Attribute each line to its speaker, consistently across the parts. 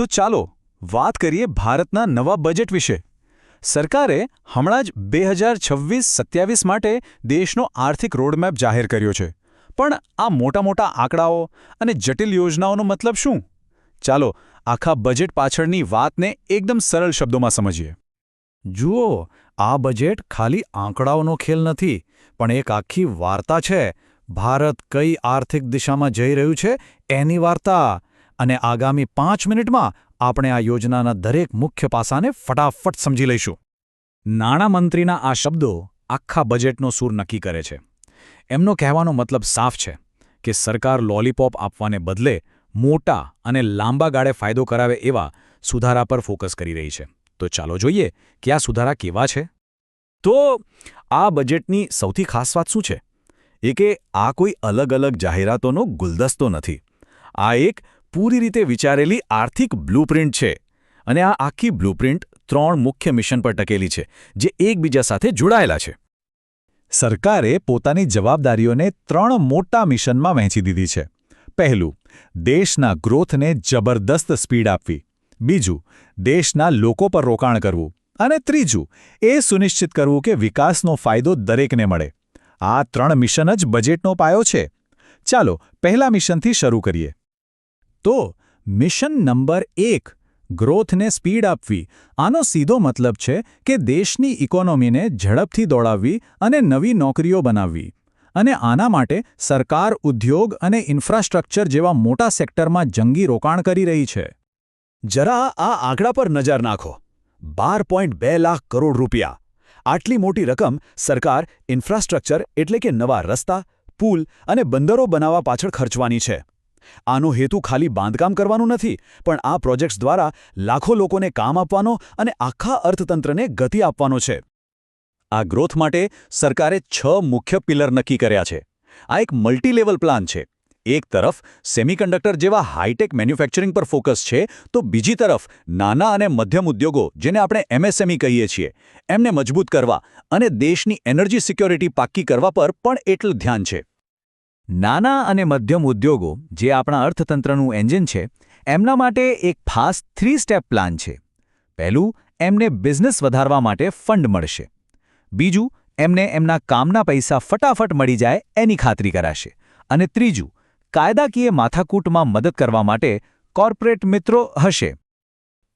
Speaker 1: તો ચાલો વાત કરીએ ભારતના નવા બજેટ વિશે. સરકારે હમણાં જ બે હજાર છવ્વીસ સત્યાવીસ માટે દેશનો આર્થિક રોડમેપ જાહેર કર્યો છે. પણ આ મોટા મોટા આંકડાઓ અને જટિલ યોજનાઓનો મતલબ શું? ચાલો આખા બજેટ પાછળની વાતને એકદમ સરળ શબ્દોમાં સમજીએ.
Speaker 2: જુઓ, આ બજેટ ખાલી આંકડાઓનો ખેલ નથી, પણ એક આખી વાર્તા છે. ભારત કઈ આર્થિક દિશામાં જઈ રહ્યું છે એની વાર્તા. અને આગામી પાંચ મિનિટમાં આપણે આ યોજનાના દરેક મુખ્ય પાસાને ફટાફટ સમજી લઈશું. નાણામંત્રીના આ શબ્દો આખા બજેટનો સૂર નક્કી કરે છે. એમનો કહેવાનો મતલબ સાફ છે કે સરકાર લોલીપોપ આપવાને બદલે મોટા અને લાંબા ગાળે ફાયદો કરાવે એવા સુધારા પર ફોકસ કરી રહી છે. તો ચાલો જોઈએ કે આ સુધારા કેવા છે. તો આ બજેટની સૌથી ખાસ વાત શું છે? એ કે આ કોઈ અલગ અલગ જાહેરાતોનો ગુલદસ્તો નથી. આ એક પૂરી રીતે વિચારેલી આર્થિક બ્લુપ્રિન્ટ છે અને આ આખી બ્લુપ્રિન્ટ ત્રણ મુખ્ય મિશન પર ટકેલી છે, જે એકબીજા સાથે જોડાયેલા છે.
Speaker 1: સરકારે પોતાની જવાબદારીઓને ત્રણ મોટા મિશનમાં વહેંચી દીધી છે. પહેલું, દેશના ગ્રોથને જબરદસ્ત સ્પીડ આપવી. બીજું, દેશના લોકો પર રોકાણ કરવું. અને ત્રીજું, એ સુનિશ્ચિત કરવું કે વિકાસનો ફાયદો દરેકને મળે. આ ત્રણ મિશન જ બજેટનો પાયો છે. ચાલો, પહેલા મિશનથી શરૂ કરીએ.
Speaker 2: તો મિશન નંબર એક, ગ્રોથને સ્પીડ આપવી. આનો સીધો મતલબ છે કે દેશની ઇકોનોમીને ઝડપથી દોડાવવી અને નવી નોકરીઓ બનાવવી. અને આના માટે સરકાર, ઉદ્યોગ અને ઇન્ફ્રાસ્ટ્રક્ચર જેવા મોટા સેક્ટરમાં જંગી રોકાણ કરી રહી છે. જરા આ આંકડા પર નજર નાખો. બાર બે લાખ કરોડ રૂપિયા. આટલી મોટી રકમ સરકાર, ઇન્ફ્રાસ્ટ્રક્ચર એટલે કે નવા રસ્તા, પુલ અને બંદરો બનાવવા પાછળ ખર્ચવાની છે. આનો હેતુ ખાલી બાંધકામ કરવાનું નથી, પણ આ પ્રોજેક્ટ્સ દ્વારા લાખો લોકોને કામ આપવાનો અને આખા અર્થતંત્રને ગતિ આપવાનો છે. આ ગ્રોથ માટે સરકારે છ મુખ્ય પિલર નક્કી કર્યા છે. આ એક મલ્ટીલેવલ પ્લાન છે. એક તરફ સેમિકન્ડક્ટર જેવા હાઈટેક મેન્યુફેક્ચરિંગ પર ફોકસ છે, તો બીજી તરફ નાના અને મધ્યમ ઉદ્યોગો, જેને આપણે એમએસએમઈ કહીએ છીએ, એમને મજબૂત કરવા અને દેશની એનર્જી સિક્યોરિટી પાક્કી કરવા પર પણ એટલું ધ્યાન છે. નાના અને મધ્યમ ઉદ્યોગો જે આપણા અર્થતંત્રનું એન્જિન છે, એમના માટે એક ખાસ થ્રી સ્ટેપ પ્લાન છે. પહેલું, એમને બિઝનેસ વધારવા માટે ફંડ મળશે. બીજું, એમને એમના કામના પૈસા ફટાફટ મળી જાય એની ખાતરી કરાશે. અને ત્રીજું, કાયદાકીય માથાકૂટમાં મદદ કરવા માટે કોર્પોરેટ મિત્રો હશે.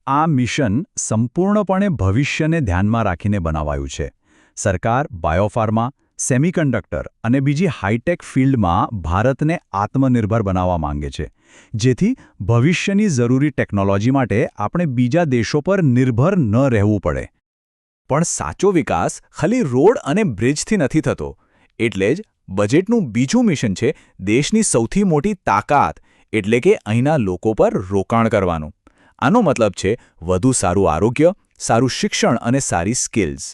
Speaker 2: આ મિશન સંપૂર્ણપણે ભવિષ્યને ધ્યાનમાં રાખીને બનાવાયું છે. સરકાર, બાયોફાર્મા સેમિકન્ડક્ટર અને બીજી હાઈટેક ફિલ્ડમાં ભારતને આત્મનિર્ભર બનાવવા માંગે છે. જેથી ભવિષ્યની જરૂરી ટેકનોલોજી માટે આપણે બીજા દેશો પર નિર્ભર ન રહેવું પડે. પણ સાચો વિકાસ ખાલી રોડ અને બ્રિજથી નથી થતો. એટલે જ બજેટનું બીજું મિશન છે દેશની સૌથી મોટી તાકાત, એટલે કે અહીંના લોકો પર રોકાણ કરવાનું. આનો મતલબ છે વધુ સારું આરોગ્ય, સારું શિક્ષણ અને સારી સ્કિલ્સ.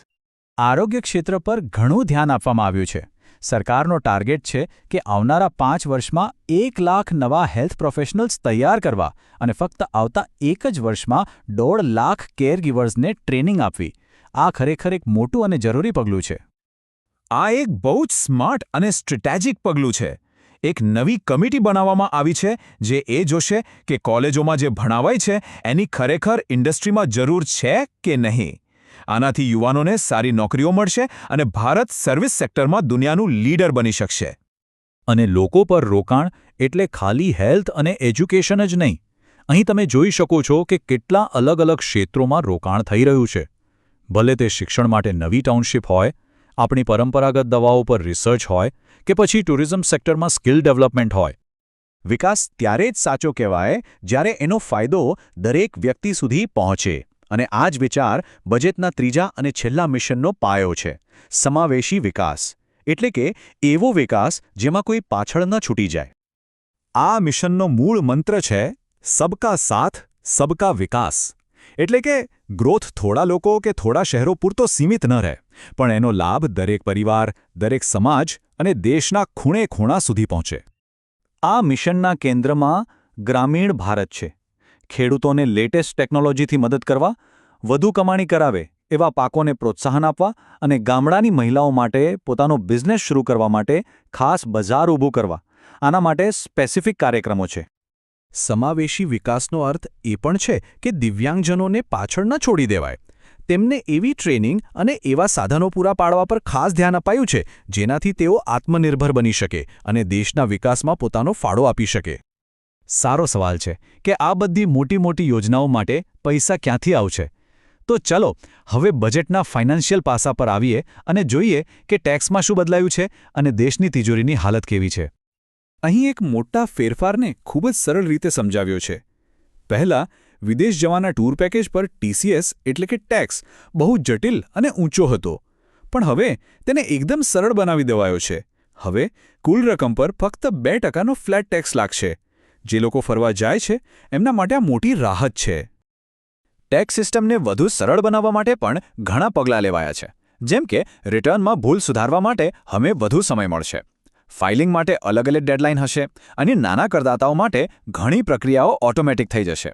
Speaker 2: આરોગ્ય ક્ષેત્ર પર ઘણું ધ્યાન આપવામાં આવ્યું છે. સરકારનો ટાર્ગેટ છે કે આવનારા પાંચ વર્ષમાં એક લાખ નવા હેલ્થ પ્રોફેશનલ્સ તૈયાર કરવા અને ફક્ત આવતા એક જ વર્ષમાં દોઢ લાખ કેરગીવર્સને ટ્રેનિંગ આપવી. આ ખરેખર એક મોટું અને જરૂરી પગલું છે.
Speaker 1: આ એક બહુ જ સ્માર્ટ અને સ્ટ્રેટેજિક પગલું છે. એક નવી કમિટી બનાવવામાં આવી છે જે એ જોશે કે કોલેજોમાં જે ભણાવાય છે એની ખરેખર ઇન્ડસ્ટ્રીમાં જરૂર છે કે નહીં. આનાથી યુવાનોને સારી નોકરીઓ મળશે અને ભારત સર્વિસ સેક્ટરમાં દુનિયાનું લીડર બની શકશે.
Speaker 2: અને લોકો પર રોકાણ એટલે ખાલી હેલ્થ અને એજ્યુકેશન જ નહીં. અહીં તમે જોઈ શકો છો કે કેટલા અલગ અલગ ક્ષેત્રોમાં રોકાણ થઈ રહ્યું છે. ભલે તે શિક્ષણ માટે નવી ટાઉનશીપ હોય, આપણી પરંપરાગત દવાઓ પર રિસર્ચ હોય કે પછી ટુરિઝમ સેક્ટરમાં સ્કિલ ડેવલપમેન્ટ હોય. વિકાસ ત્યારે જ સાચો કહેવાય જ્યારે એનો ફાયદો દરેક વ્યક્તિ સુધી પહોંચે. અને આ જ વિચાર બજેટના ત્રીજા અને છેલ્લા મિશનનો પાયો છે. સમાવેશી વિકાસ. એટલે કે એવો વિકાસ જેમાં કોઈ પાછળ ન છૂટી જાય. આ મિશનનો મૂળ મંત્ર છે, સબકા સાથ, સબકા વિકાસ. એટલે કે, ગ્રોથ થોડા લોકો કે થોડા શહેરો પૂરતો સીમિત ન રહે, પણ એનો લાભ દરેક પરિવાર, દરેક સમાજ અને દેશના ખૂણે ખૂણા સુધી પહોંચે. આ મિશનના કેન્દ્રમાં ગ્રામીણ ભારત છે. ખેડૂતોને લેટેસ્ટ ટેકનોલોજીથી મદદ કરવા, વધુ કમાણી કરાવે એવા પાકોને પ્રોત્સાહન આપવા અને ગામડાની મહિલાઓ માટે પોતાનો બિઝનેસ શરૂ કરવા માટે ખાસ બજાર ઊભું કરવા. આના માટે સ્પેસિફિક કાર્યક્રમો છે. સમાવેશી વિકાસનો અર્થ એ પણ છે કે દિવ્યાંગજનોને પાછળ ન છોડી દેવાય. તેમને એવી ટ્રેનિંગ અને એવા સાધનો પૂરા પાડવા પર ખાસ ધ્યાન અપાયું છે, જેનાથી તેઓ આત્મનિર્ભર બની શકે અને દેશના વિકાસમાં પોતાનો ફાળો આપી શકે. સારો સવાલ છે કે આ બધી મોટી મોટી યોજનાઓ માટે પૈસા ક્યાંથી આવશે? તો ચલો, હવે બજેટના ફાઇનાન્શિયલ પાસા પર આવીએ અને જોઈએ કે ટેક્સમાં શું બદલાયું છે અને દેશની તિજોરીની હાલત કેવી છે.
Speaker 3: અહીં એક મોટા ફેરફારને ખૂબ જ સરળ રીતે સમજાવ્યો છે. પહેલા, વિદેશ જવાના ટૂર પેકેજ પર ટીસીએસ એટલે કે ટેક્સ બહુ જટિલ અને ઊંચો હતો. પણ હવે તેને એકદમ સરળ બનાવી દેવાયો છે. હવે કુલ રકમ પર ફક્ત બે ટકાનો ફ્લેટ ટેક્સ લાગશે. જે લોકો ફરવા જાય છે, એમના માટે આ મોટી રાહત છે.
Speaker 2: ટેક્સ સિસ્ટમને વધુ સરળ બનાવવા માટે પણ ઘણા પગલાં લેવાયા છે. જેમ કે, રિટર્નમાં ભૂલ સુધારવા માટે હવે વધુ સમય મળશે. ફાઇલિંગ માટે અલગ અલગ ડેડલાઇન હશે અને નાના કરદાતાઓ માટે ઘણી પ્રક્રિયાઓ ઓટોમેટિક થઈ જશે.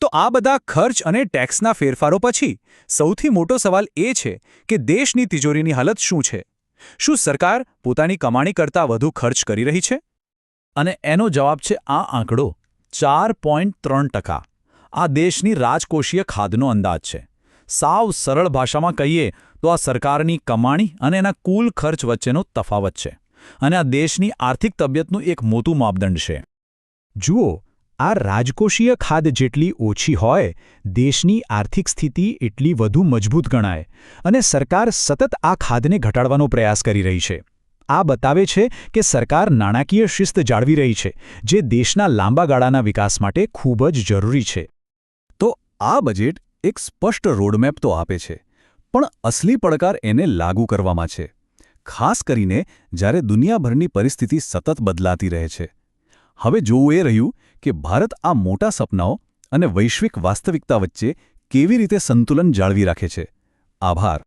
Speaker 2: તો આ બધા ખર્ચ અને ટેક્સના ફેરફારો પછી સૌથી મોટો સવાલ એ છે કે દેશની તિજોરીની હાલત શું છે? શું સરકાર પોતાની કમાણી કરતાં વધુ ખર્ચ કરી રહી છે? અને એનો જવાબ છે આ આંકડો ચાર પોઈન્ટ ત્રણ ટકા. આ દેશની રાજકોષીય ખાદનો અંદાજ છે. સાવ સરળ ભાષામાં કહીએ તો આ સરકારની કમાણી અને એના કુલ ખર્ચ વચ્ચેનો તફાવત છે. અને આ દેશની આર્થિક તબિયતનું એક મોટું માપદંડ છે. જુઓ, આ રાજકોષીય ખાદ જેટલી ઓછી હોય, દેશની આર્થિક સ્થિતિ એટલી વધુ મજબૂત ગણાય અને સરકાર સતત આ ખાદને ઘટાડવાનો પ્રયાસ કરી રહી છે. આ બતાવે છે કે સરકાર નાણાકીય શિસ્ત જાળવી રહી છે, જે દેશના લાંબા ગાળાના વિકાસ માટે ખૂબ જ જરૂરી છે. તો આ બજેટ એક સ્પષ્ટ રોડમેપ તો આપે છે, પણ અસલી પડકાર એને લાગુ કરવામાં છે. ખાસ કરીને જ્યારે દુનિયાભરની પરિસ્થિતિ સતત બદલાતી રહે છે. હવે જોવું એ રહ્યું કે ભારત આ મોટા સપનાઓ અને વૈશ્વિક વાસ્તવિકતા વચ્ચે કેવી રીતે સંતુલન જાળવી રાખે છે. આભાર.